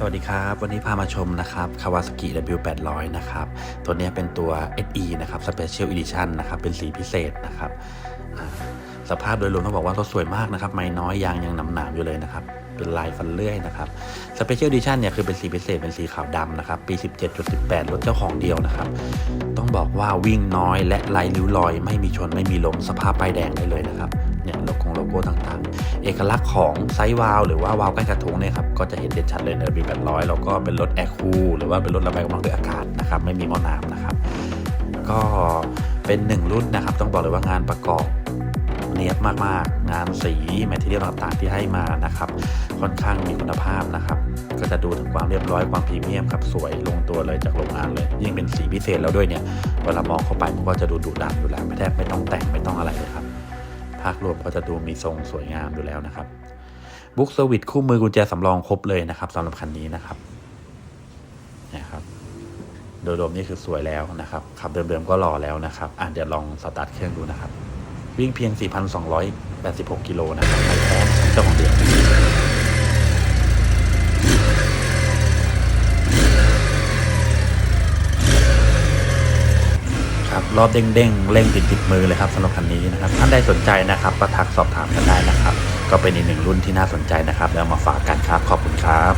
สวัสดีครับ วันนี้พามาชมนะครับ Kawasaki W800 นะครับ ตัวนี้เป็นตัว SE นะครับ Special Edition นะครับ เป็นสีพิเศษนะครับสภาพโดยรวมต้องบอกว่ารถสวยมากนะครับ ไม่น้อยยางยังหนามๆอยู่เลยนะครับ เป็นลายฟันเลื่อยนะครับ Special Edition เนี่ยคือเป็นสีพิเศษเป็นสีขาวดำนะครับ ปี 17.18 รถเจ้าของเดียวนะครับ ต้องบอกว่าวิ่งน้อยและลายริ้วรอย ไม่มีชนไม่มีล้มสภาพป้ายแดงได้เลยนะครับ เนี่ยโลโก้โลโก้ต่างๆ เอกลักษณ์ของไซส์วาล์วหรือว่าวาล์วใกล้กระทุงเนี่ยครับก็จะเห็นเด่นชัดเลยในบีแปดร้อยแล้วก็เป็นรถแอร์คูลหรือว่าเป็นรถระบายความร้อนด้วยอากาศนะครับไม่มีหม้อน้ำนะครับ ก็เป็นหนึ่งรุ่นนะครับ ต้องบอกเลยว่างานประกอบเนียบมากๆ งานสีแมทเทียลต่างๆที่ให้มานะครับ ค่อนข้างมีคุณภาพนะครับ ก็จะดูถึงความเรียบร้อยความพรีเมียมครับสวยลงตัวเลยจากโรงงานเลย ยิ่งเป็นสีพิเศษแล้วด้วยเนี่ย เวลามองเข้าไปมันก็จะดูดุดันอยู่แล้วไม่แทบไม่ต้องแต่งไม่ต้องอะไรเลยครับ ภาครวมก็จะดูมีทรงสวยงามอยู่แล้วนะครับบุ๊กเซอร์วิสคู่มือกุญแจสำรองครบเลยนะครับสำหรับคันนี้นะครับนะครับโดยรวมนี่คือสวยแล้วนะครับขับเดิมๆก็รอแล้วนะครับอะเดี๋ยวลองสตาร์ทเครื่องดูนะครับ วิ่งเพียง 4,286 กิโลนะครับไม่แพ้เจ้าของเดือน รอบรอบเด้งๆเร่งติดติดมือเลยครับสำหรับคันนี้นะครับท่านใดสนใจนะครับก็ทักสอบถามกันได้นะครับ ก็เป็นอีกหนึ่งรุ่นที่น่าสนใจนะครับ แล้วมาฝากกันครับขอบคุณครับ